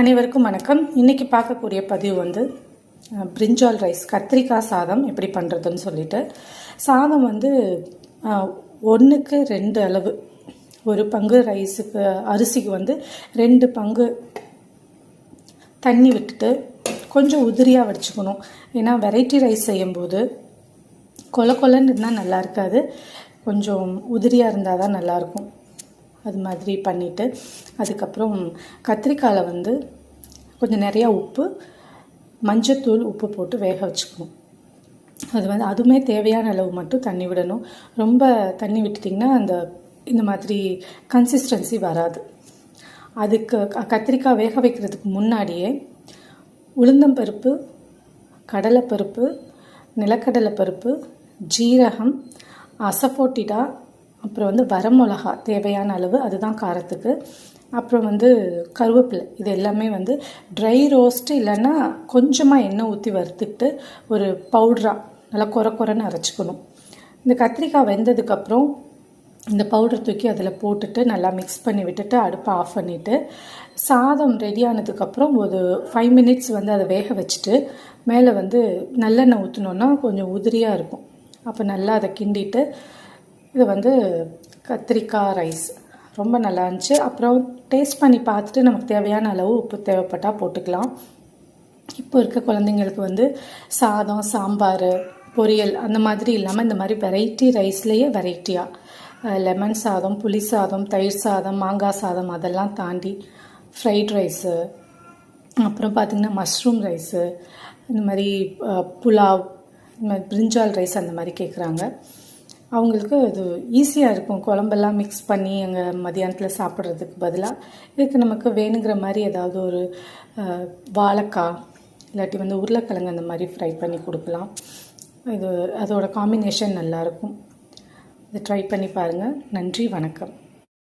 அனைவருக்கும் வணக்கம். இன்றைக்கி பார்க்கக்கூடிய பதிவு வந்து பிரிஞ்சால் ரைஸ் கத்திரிக்காய் சாதம் எப்படி பண்ணுறதுன்னு சொல்லிட்டு. சாதம் வந்து ஒன்றுக்கு ரெண்டு அளவு. ஒரு பங்கு ரைஸுக்கு அரிசிக்கு வந்து ரெண்டு பங்கு தண்ணி விட்டுட்டு கொஞ்சம் உதிரியாக வச்சுக்கணும் ஏன்னா வெரைட்டி ரைஸ் செய்யும்போது கொல கொலன்னு இருந்தால் நல்லா இருக்காது. கொஞ்சம் உதிரியாக இருந்தால் தான் நல்லாயிருக்கும் அது மாதிரி பண்ணிவிட்டு அதுக்கப்புறம் கத்திரிக்காயில் வந்து கொஞ்சம் நிறையா உப்பு மஞ்சத்தூள் உப்பு போட்டு வேக வச்சுக்கணும். அது வந்து அதுவுமே தேவையான அளவு மட்டும் தண்ணி விடணும். ரொம்ப தண்ணி விட்டுட்டிங்கன்னா அந்த இந்த மாதிரி கன்சிஸ்டன்சி வராது. அதுக்கு க- கத்திரிக்காய் வேக வைக்கிறதுக்கு முன்னாடியே உளுந்தம்பருப்பு கடலைப்பருப்பு நிலக்கடலைப்பருப்பு ஜீரகம் அசஃபோட்டிடா அப்புறம் வந்து வரமிளகா தேவையான அளவு அதுதான் காரத்துக்கு. அப்புறம் வந்து கருவேப்பிலை இது எல்லாமே வந்து ட்ரை ரோஸ்ட்டு இல்லைன்னா கொஞ்சமாக எண்ணெய் ஊற்றி வறுத்துக்கிட்டு ஒரு பவுட்ராக நல்லா குறை குறைன்னு அரைச்சிக்கணும். இந்த கத்திரிக்காய் வெந்ததுக்கப்புறம் இந்த பவுடர் தூக்கி அதில் போட்டுட்டு நல்லா மிக்ஸ் பண்ணி விட்டுட்டு அடுப்பை ஆஃப் பண்ணிவிட்டு சாதம் ரெடி ஆனதுக்கப்புறம் ஒரு ஃபைவ் மினிட்ஸ் வந்து அதை வேக வச்சுட்டு மேலே வந்து நல்லெண்ணெய் ஊற்றினோன்னா கொஞ்சம் உதிரியாக இருக்கும். அப்போ நல்லா அதை கிண்டிட்டு இது வந்து கத்திரிக்காய் ரைஸ். ரொம்ப நல்லா இருந்துச்சு. அப்புறம் டேஸ்ட் பண்ணி பார்த்துட்டு நமக்கு தேவையான அளவு உப்பு தேவைப்பட்டால் போட்டுக்கலாம். இப்போ இருக்க குழந்தைங்களுக்கு வந்து சாதம் சாம்பார் பொரியல் அந்த மாதிரி இல்லாமல் இந்த மாதிரி வெரைட்டி ரைஸ்லேயே வெரைட்டியாக லெமன் சாதம் புளி சாதம் தயிர் சாதம் மாங்காய் சாதம் அதெல்லாம் தாண்டி ஃப்ரைட் ரைஸு அப்புறம் பார்த்திங்கன்னா மஷ்ரூம் ரைஸு இந்த மாதிரி புலாவ் இந்த மாதிரி பிரிஞ்சால் ரைஸ் அந்த மாதிரி கேட்குறாங்க அவங்களுக்கு இது ஈஸியாக இருக்கும். குழம்பெல்லாம் மிக்ஸ் பண்ணி அங்கே மதியானத்தில் சாப்பிட்றதுக்கு பதிலாக இதுக்கு நமக்கு வேணுங்கிற மாதிரி ஏதாவது ஒரு வாழைக்காய் இல்லாட்டி வந்து உருளைக்கிழங்கு அந்த மாதிரி ஃப்ரை பண்ணி கொடுக்கலாம். இது அதோட காம்பினேஷன் நல்லாயிருக்கும் இதை ட்ரை பண்ணி பாருங்கள் நன்றி வணக்கம்.